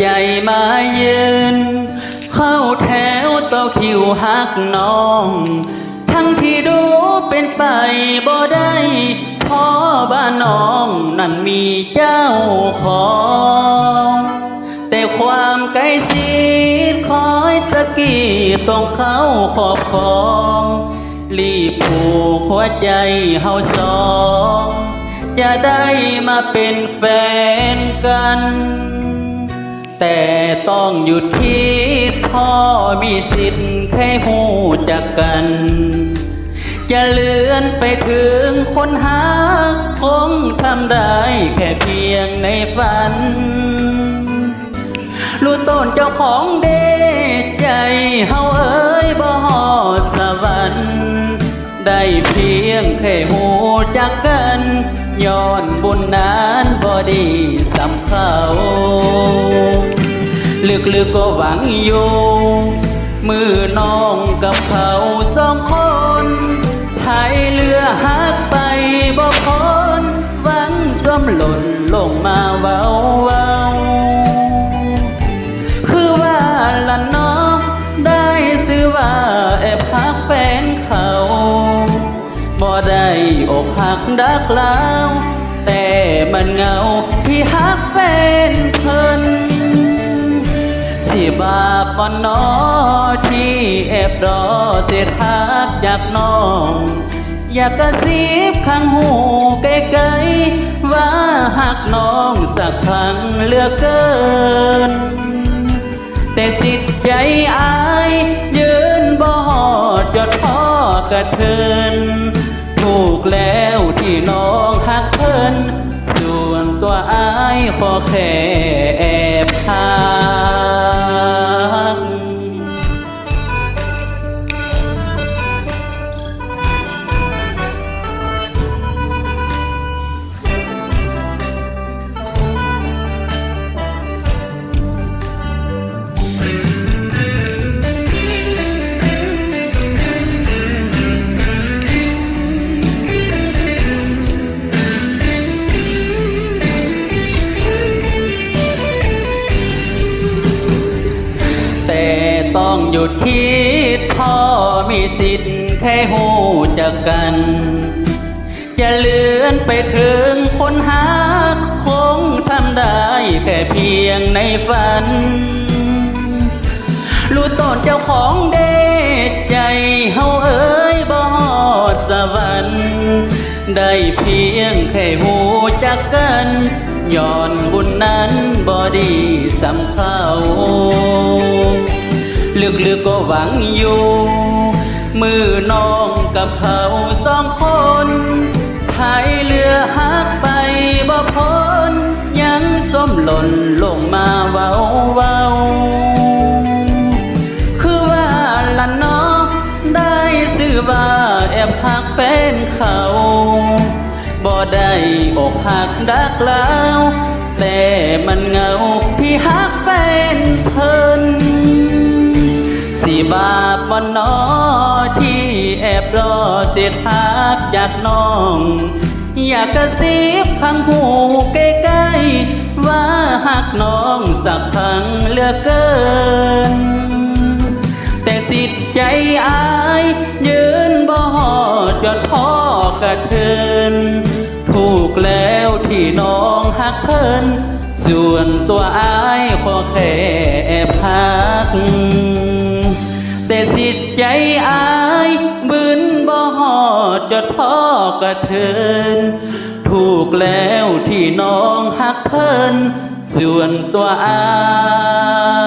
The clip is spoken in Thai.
ใจมายืน เข้าแถวต่อคิวหักน้อง ทั้งที่ดูเป็นไปบ่ได้พราะบ้านน้องนั้นมีเจ้าของ แต่ความใกล้ชิดคอยสกีต้องเข้าขอบคอง รีบผูกหัวใจเฮาสองจะได้มาเป็นแฟนกัน แต่ต้องหยุดคิดพ่อมีสิทธิ์แค่หูจักกัน จะเลื่อนไปถึงคนหาคงทำได้แค่เพียงในฝัน รู้ต้นเจ้าของเดใจเฮาเอ้ยบ่ฮอสวรรค์ได้เพียงแค่หูจักกันย้อนบุญนานบ่ดีสำเขา ลึกๆก็หวังอยู่มือน้องกับเขาสองคนพายเรือหักไปบ่พ้นหวังสวมหล่นลงมาเว้าเว้าคือว่าละน้องได้ซื้อว่าแอบหักแฟนเขาบ่ได้อกหักดักแลาวแต่มันเงาที่หักแฟน บาปบ่นอที่แอบรอเสียทักจากน้อง อยากกระซิบข้างหูไกลๆว่าหักน้องสักครั้งเลือกเกิน แต่สิทธิ์ใจอายยืนบ่หอดยอดพ่อกระเทินถูกแล้วที่น้องหักเพิ่นส่วนตัวอายขอแค่ แต่ต้องหยุดคิดพ่อมีสิทธิ์แค่หูจักกัน จะเลื่อนไปถึงคนหาคงทำได้แค่เพียงในฝัน รู้ต้นเจ้าของเดชใจเฮาเอ้ยบอดสวรรค์ได้เพียงแค่หูจักกันย้อนบุญนั้นบ่ดีสำเขา ลึกๆก็หวังอยู่ มือน้องกับเขาสองคนพายเรือหักไปบ่พ้นยังส้มหล่นลงมาเว้าเว้าคือว่าละน้องได้ซื้อว่าแอบหักแฟนเขาบ่ได้อกหักดักแล้วแต่ รอเสียหักจากน้อง อยากกระซิบข้างหูใกล้ๆว่าหักน้องสักครั้งเลือเกิน แต่สิทธิ์ใจอายยืนบ่หอดยอดพ่อกระเทินถูกแล้วที่น้องหักเพิ่นส่วนตัวอายขอแค่แอบหัก แต่สิทธิ์ใจอาย จดพ่อกระเทิน ถูกแล้วที่น้องหักเพิ่นส่วนตัวอา